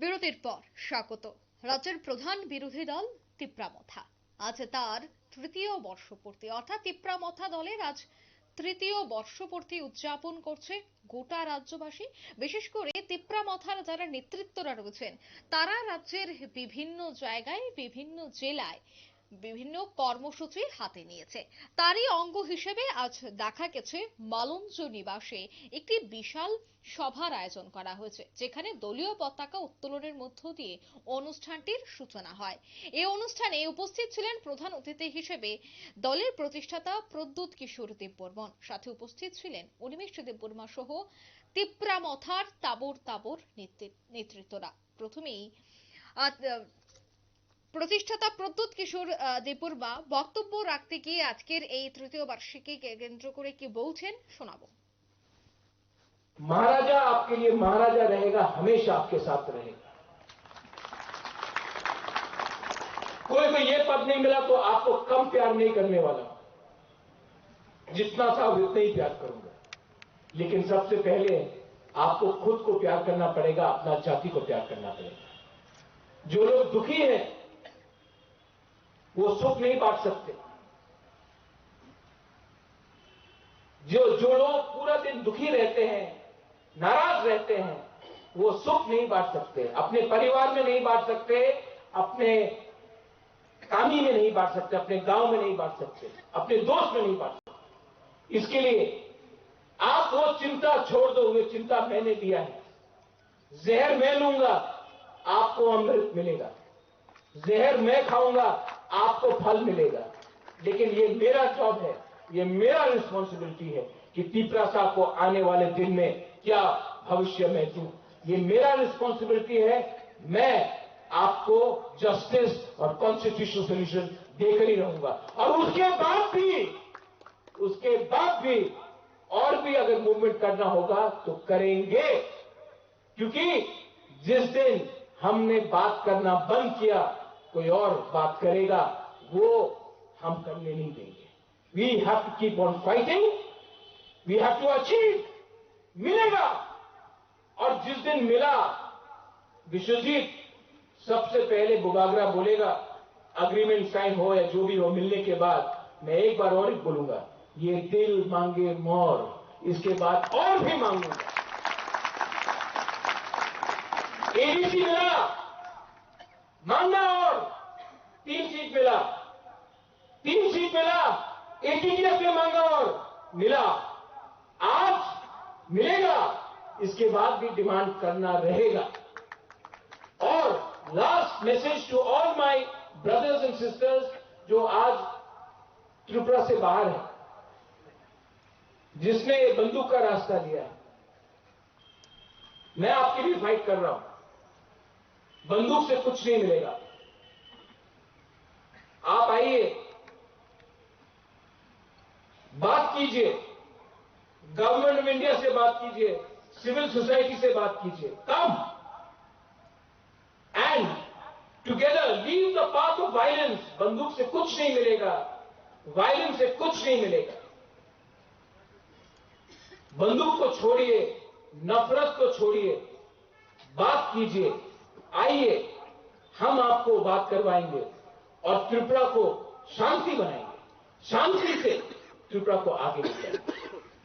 বিরতির পর স্বাগত। রাজ্যের প্রধান বিরোধী দল তিপ্রামথা। আজ তার তৃতীয় বর্ষপূর্তি। অর্থাৎ তিপ্রামথা দলের আজ তৃতীয় বর্ষপূর্তি উদযাপন করছে গোটা রাজ্যবাসী। বিশেষ করে তিপ্রামথার যারা নেতৃত্বরা রয়েছেন, তারা রাজ্যের বিভিন্ন জায়গায়, বিভিন্ন জেলায় বিভিন্ন কর্মসূচি হাতে নিয়েছে। তারই অঙ্গ হিসেবে আজ দেখা গেছে মালঞ্চ নিবাসে একটি বিশাল সভার আয়োজন করা হয়েছে, যেখানে দলীয় পতাকা উত্তোলনের মধ্য দিয়ে অনুষ্ঠানটির সূচনা হয়। এই অনুষ্ঠানে উপস্থিত ছিলেন প্রধান অতিথি হিসেবে দলের প্রতিষ্ঠাতা প্রদ্যুৎ কিশোর দেববর্মন, সাথে উপস্থিত ছিলেন উন্মেষ দেববর্মা সহ তিপ্রামথার তাবর তাবর নেতৃ- নেতৃত্বরা। প্রথমেই প্রতিষ্ঠাতা প্রদ্যুৎ কিশোর আহ, দেববর্মা বক্তব্য রাখতে গিয়ে আজকের এই তৃতীয় বার্ষিকীকে কেন্দ্র করে কি বলছেন শোনাবো महाराजा आपके लिए महाराजा रहेगा हमेशा आपके साथ रहेगा कोई को ये पद नहीं मिला तो आपको कम प्यार नहीं करने वाला जितना था उतना ही प्यार करूंगा लेकिन सबसे पहले आपको खुद को प्यार करना पड़ेगा अपना जाति को प्यार करना पड़ेगा जो लोग दुखी हैं वो सुख नहीं बांट सकते। जो जो लोग पूरा दिन दुखी रहते हैं, नाराज़ रहते हैं, वो सुख नहीं बांट सकते। अपने परिवार में नहीं बांट सकते, अपने कामी में नहीं बांट सकते, अपने गाँव में नहीं बांट सकते, अपने दोस्त में नहीं बांट सकते। इसके लिए आप वो चिंता छोड़ दो ये चिंता मैंने दिया है। जहर मैं लूँगा, आपको अमृत मिलेगा। जहर मैं खाऊँगा आपको फल मिलेगा। लेकिन ये मेरा जॉब है, ये मेरा रिस्पॉन्सिबिलिटी है कि तीपरासा को आने वाले दिन में क्या भविष्य में दूँ। ये मेरा रिस्पॉन्सिबिलिटी है, मैं आपको जस्टिस और कॉन्स्टिट्यूशन सोल्यूशन देकर ही रहूँगा। और उसके बाद भी, उसके बाद भी और भी अगर मूवमेंट करना होगा तो करेंगे। क्योंकि जिस दिन हमने बात करना बंद किया कोई और बात करेगा, वो हम करने नहीं देंगे। We have to keep on fighting we have to achieve मिलेगा। और जिस दिन मिला, विश्वजीत सबसे पहले बुगागरा बोलेगा अग्रीमेंट साइन हो या जो भी हो, मिलने के बाद मैं एक बार और बोलूँगा। ये दिल मांगे मोर, इसके बाद और भी मांगूँगा। एडीसी मिला। मांगना और तीन सीट मिला। तीन सीट मिला। एटीटीएफ में मांगा और मिला। आज मिलेगा। इसके बाद भी डिमांड करना रहेगा। और last message to all my brothers and sisters जो आज त्रिपुरा से बाहर है, जिसने बंदूक का रास्ता लिया। मैं आपके लिए फाइट कर रहा हूँ। बंदूक से कुछ नहीं मिलेगा। आप आइए। बात कीजिए। गवर्नमेंट ऑफ़ इंडिया से बात कीजिए। सिविल सोसाइटी से बात कीजिए। Come and together leave the path of violence बंदूक से कुछ नहीं मिलेगा। वायलेंस से कुछ नहीं मिलेगा। बंदूक को छोड़िए। नफरत को छोड़िए। बात कीजिए। आइए, हम आपको बात करवाएँगे और त्रिपुरा को शांति बनाएँगे। शांति से त्रिपुरा को आगे ले जाएँगे।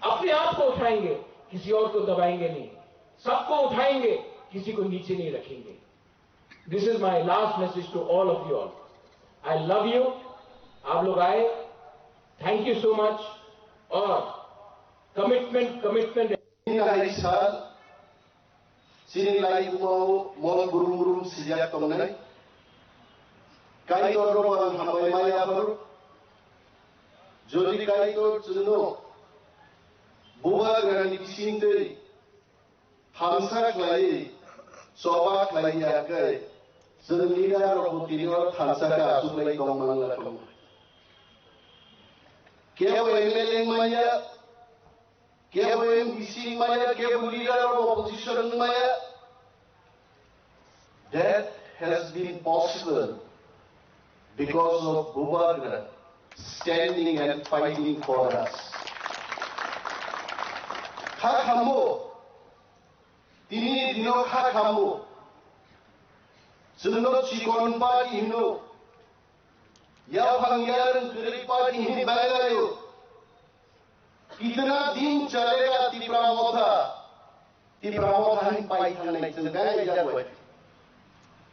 अपने आप को उठाएँगे, किसी और को दबाएँगे नहीं। सबको उठाएँगे, किसी को नीचे नहीं रखेंगे। This is my last message to all of you all I love you आप लोग आए। थैंक यू सो मच और commitment commitment Sinilai sinilaipo mongurum sijak tomnai kaito roban hambai maya baru jodi kaito chuno buba grani sinte hamsa klai soba klai yakai sinila robotini or hamsa ka asulai komangla kom কেউ MLA মায়া কেউ MPC মায়া কেউ leader opposition মায়া That has been possible because of Bhubagra standing and fighting for us. Hak Hamo, Tini Dino Hak Hamo, Sunot Chikon Party Hino, Yaw Hangyaran Kuri Party Hini Bangalayo, इतना din chalega Tipra Motha Tipra Motha hini पाई थाने चंगा या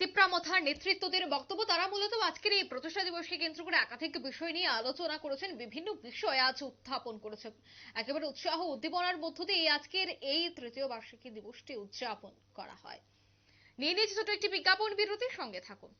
তিপ্রামথার নেতৃত্বদের বক্তব্য, তারা মূলত আজকের এই প্রতিষ্ঠা দিবসকে কেন্দ্র করে একাধিক বিষয় নিয়ে আলোচনা করেছেন, বিভিন্ন বিষয় আজ উত্থাপন করেছেন। একেবারে উৎসাহ উদ্দীপনার মধ্য দিয়ে আজকের এই তৃতীয় বার্ষিকী দিবসটি উদযাপন করা হয়। নিয়ে নিয়েছি ছোট একটি বিজ্ঞাপন, বিরতির সঙ্গে থাকুন।